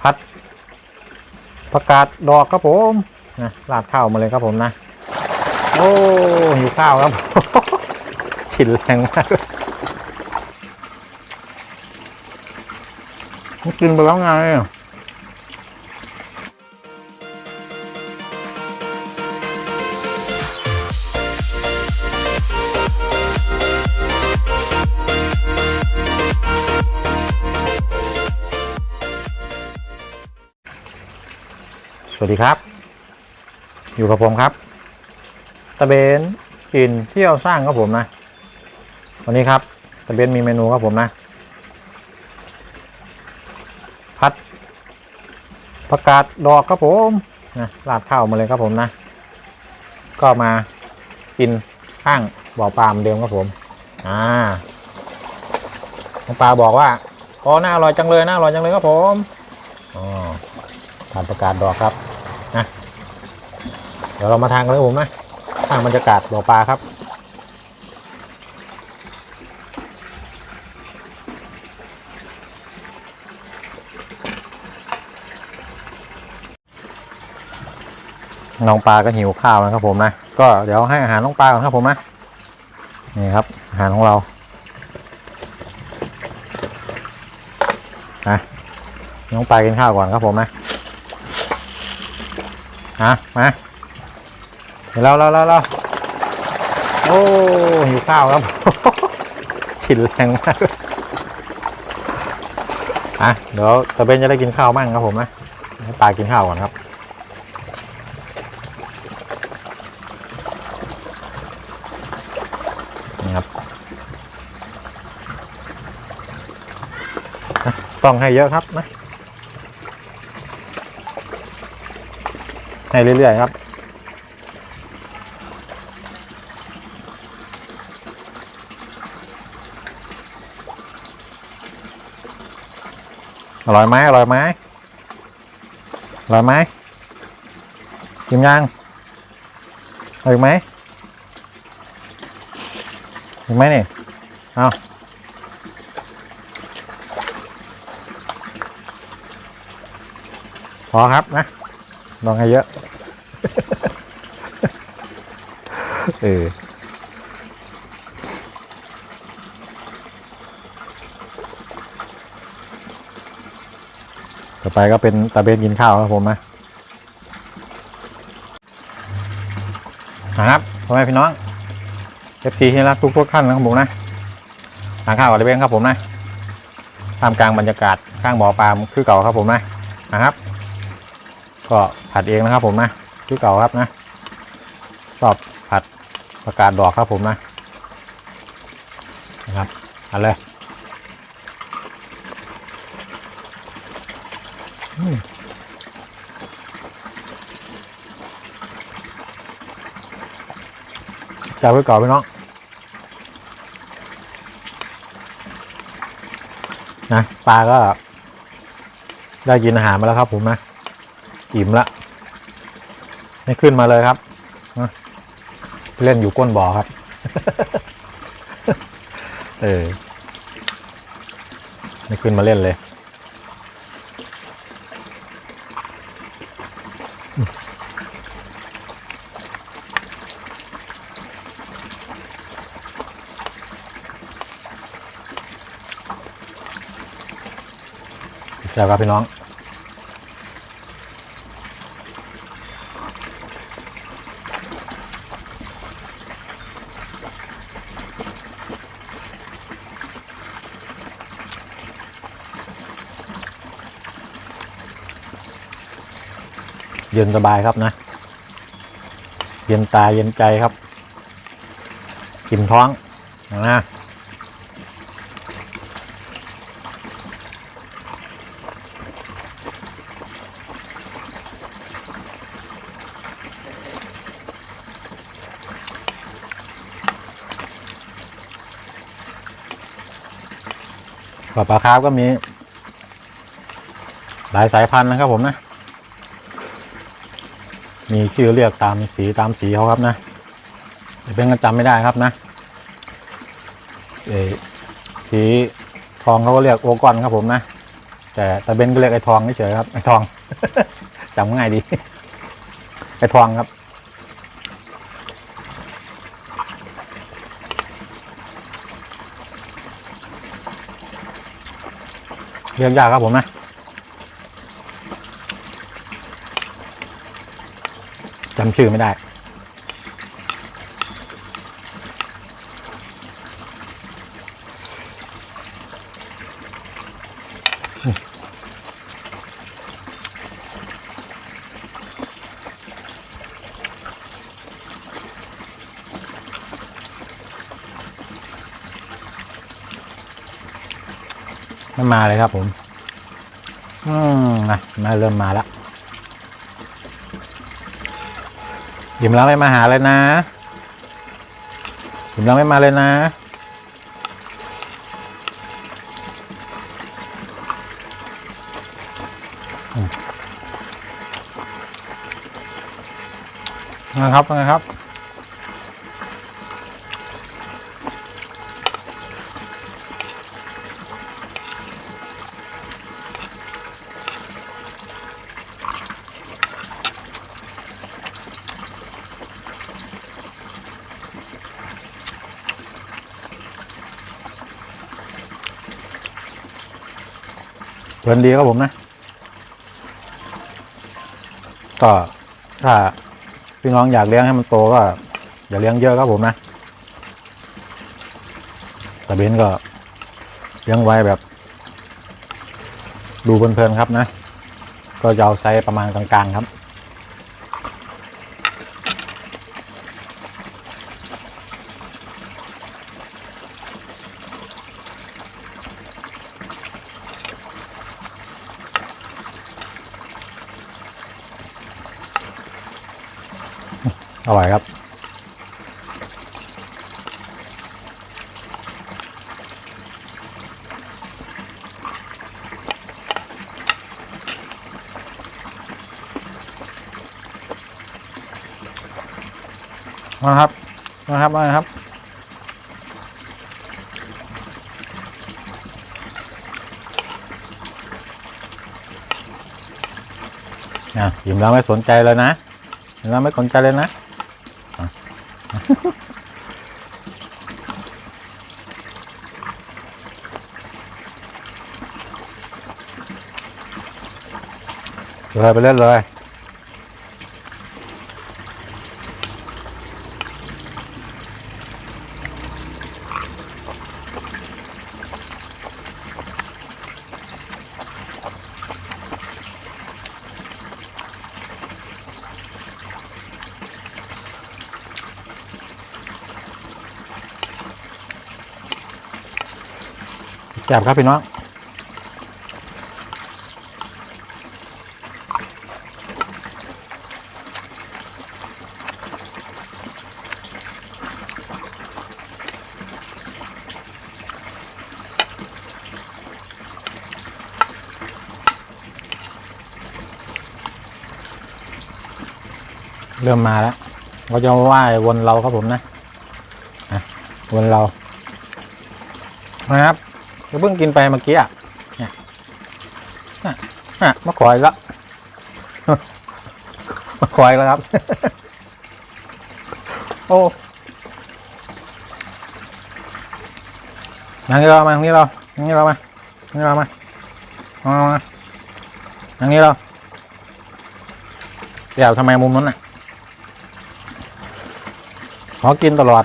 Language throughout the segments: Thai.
พัดประกาศดอกครับผมนะราดข้าวมาเลยครับผมนะ โอ้หิวข้าวครับฉินแรงมากกินไปแล้วไง สวัสดีครับ อยู่กับผมครับตะเบนกินเที่ยวสร้างครับผมนะ วันนี้ครับตะเบนมีเมนูครับผมนะ พัดประกาศดอกครับผมนะราดข้าวมาเลยครับผมนะ ก็มากินข้างบ่อปลาเหมือนเดิมครับผมอ่าปลาบอกว่าโอ้น่าอร่อยจังเลยน่าอร่อยจังเลยครับผมอ๋อทานประกาศดอกครับ เดี๋ยวเรามาทานกันเลยผมนะทางบรรยากาศบ่อปลาครับน้องปลาก็หิวข้าวนะครับผมนะ ก็เดี๋ยวให้อาหารน้องปลาก่อนครับผมนะ นี่ครับ อาหารของเรานะน้องปลากินข้าวก่อนครับผมนะฮะมา เดี๋ยวเราเราเราเราโอ้หิวข้าวครับ ฉินแรงมากอะเดี๋ยวตะเบนจะได้กินข้าวมั่งครับผมนะให้ปลากินข้าวก่อนครับนะครับ ต้องให้เยอะครับนะให้เรื่อยๆครับ อร่อยไหมอร่อยไหมอร่อยไหมกินยังเอาอีกไหมอีกไหมนี่เอาพอครับนะลองให้เยอะ เออ ต่อไปก็เป็นตาเบนกินข้าวครับผมนะนะครับพ่อแม่พี่น้องเอฟซีที่รักทุกทุกท่านนะครับผมนะทานข้าวกับตาเบนครับผมนะท่ามกลางบรรยากาศข้างบ่อปลาคือเก่าครับผมนะนะครับ ก็ผัดเองนะครับผมนะคือเก่าครับนะชอบผัดประกาศดอกครับผมนะนะครับเอันเลยอืม จับไว้ก่อนพี่น้องนะปลาก็ ได้กินอาหารมาแล้วครับผมนะ อิ่มละไม่ขึ้นมาเลยครับเล่นอยู่ก้นบ่อครับ เออไม่ขึ้นมาเล่นเลย แล้วครับพี่น้องเย็นสบายครับนะ เย็นตาเย็นใจครับ กินท้องนะ ปลาปลาคาร์ฟก็มี หลายสายพันธุ์นะครับผมนะ มีชื่อเรียกตามสีตามสีเขาครับนะแต่เป็นก็จำไม่ได้ครับนะเออสีทองเขาก็เรียกโอกอนครับผมนะ แต่ตาเบนก็เรียกไอ้ทองเฉยครับไอ้ทองจำง่ายดีไอ้ทองครับ เรียกยากครับผมนะจำชื่อไม่ได้ ไม่มาเลยครับผม อืมนะมาเริ่มมาแล้วหิมแล้วไม่มาหาเลยนะหิมแล้วไม่มาเลยนะ นะครับนะครับ ลินดีครับผมนะ ก็ถ้าพี่น้องอยากเลี้ยงให้มันโตก็อย่าเลี้ยงเยอะครับผมนะแต่เบนก็เลี้ยงไว้แบบ ดูเพลินๆครับนะ ก็จะเอาไซส์ประมาณกลางๆครับ อร่อยครับ มาครับ มาครับ มาครับอะยิ้มแล้วไม่สนใจเลยนะยิ้มแล้วไม่สนใจเลยนะ เลยไปเล่นเลยแจับครับพี่น้อง เริ่มมาแล้วเขาจะมาไหว้วนเราครับผมนะนะวนเรานะครับเพิ่งกินไปเมื่อกี้อะเนี่ยน่ะน่ะมาขอยแล้วมาขอยแล้วครับ โอ้นั่งนี่เรามานั่งนี่เรานั่งนี่เรามานั่งนี่เรามาเอามามานั่งนี่เราเดี๋ยวทำไมมุมนั้นน่ะ ขอกินตลอด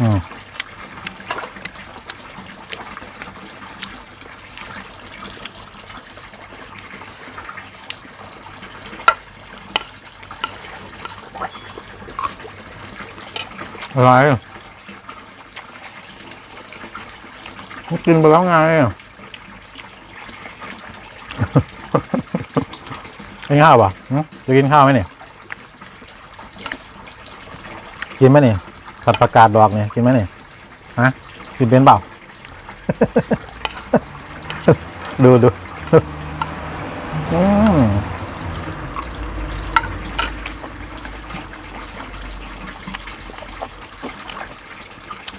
อืมอะไรกินไปแล้วไง กินข้าวป่ะจะกินข้าวไหมเนี่ย กินไหมเนี่ยผัดประกาศดอกเนี่ย กินไหมเนี่ย ฮะ กินเป็นเปล่า ดูดูอืม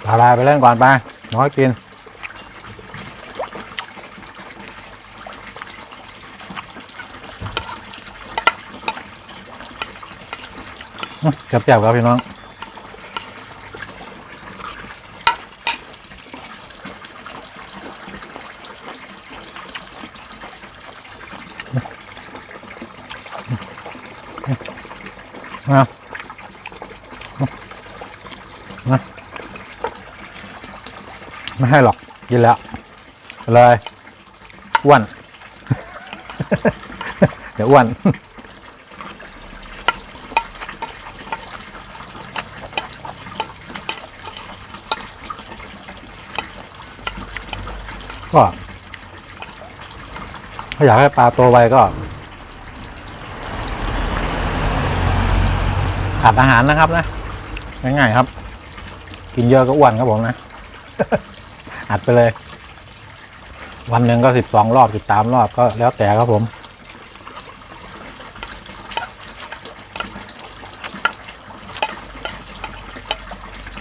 ละลาไปเล่นก่อนไปน้อยกิน อื้อเจ็บครับพี่น้องมามาไม่ให้หรอก กินแล้ว เลยอ้วน เดี๋ยวอ้วน ก็ ถ้าอยากให้ปลาโตวไวก็ขาดอาหารนะครับนะง่ายๆครับ กินเยอะก็อ้วนครับผมนะ อัดไปเลย วันหนึ่งก็สิบสองรอบสิบสามรอบก็แล้วแต่ครับผม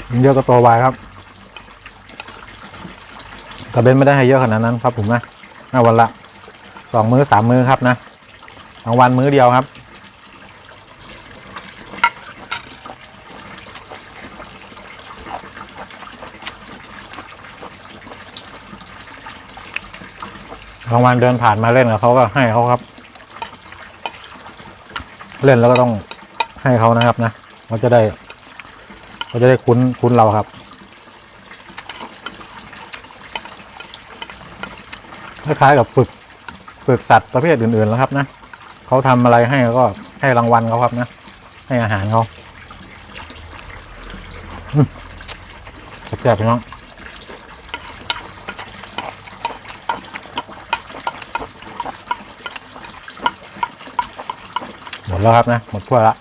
กินเยอะก็โตไวครับ กระเบนไม่ได้ให้เยอะขนาดนั้นครับผมนะหน้าวันละสองมื้อสามมื้อครับนะบางวันมื้อเดียวครับ บางวันเดินผ่านมาเล่นกับเขาก็ให้เขาครับ เล่นแล้วก็ต้องให้เขานะครับนะเขาจะได้เขาจะได้คุ้นคุ้นเราครับ คล้ายๆกับฝึกฝึกสัตว์ประเภทอื่นๆแล้วครับนะเขาทำอะไรให้ก็ให้รางวัลเขาครับนะ ให้อาหารเขาอืมแซ่บๆพี่น้องหมดแล้วครับนะ หมดถ้วยละ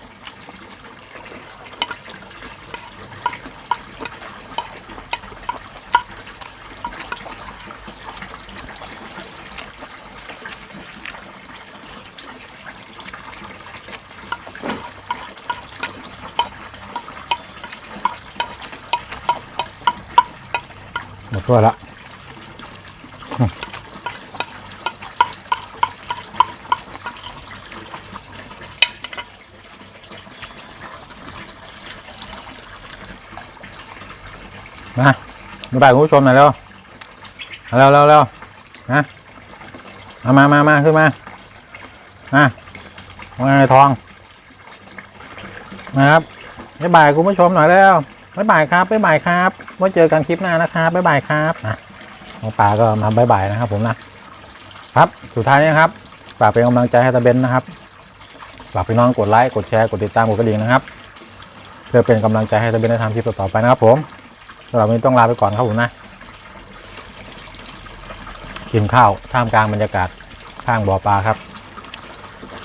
หมดถ้วละมมาบ๊ายบายคุณผู้ชมหน่อยเร็วเร็วเร็วเร็วนะเอามามามาขึ้นมามาว่าไงทองนะครับบ๊ายบายคุณผู้ชมหน่อยแล้ว บ๊ายบายครับบ๊ายบายครับไว้เจอกันคลิปหน้านะครับบ๊ายบายครับนะน้องปลาก็มาบ๊ายบายนะครับ ผมนะครับสุดท้ายนี้ครับฝากเป็นกำลังใจให้ตาเบนนะครับฝากพี่น้องกดไลค์กดแชร์กดติดตามกดกระดิ่งนะครับ เพื่อเป็นกำลังใจให้ตาเบนได้ทำคลิปต่อไปนะครับ ผมสำหรับวันนี้ต้องลาไปก่อนครับผมนะกินข้าวท่ามกลางบรรยากาศข้างบ่อปลาครับ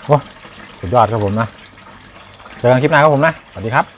โอ้สุดยอดครับผมนะเจอกันคลิปหน้าครับผมนะสวัสดีครับ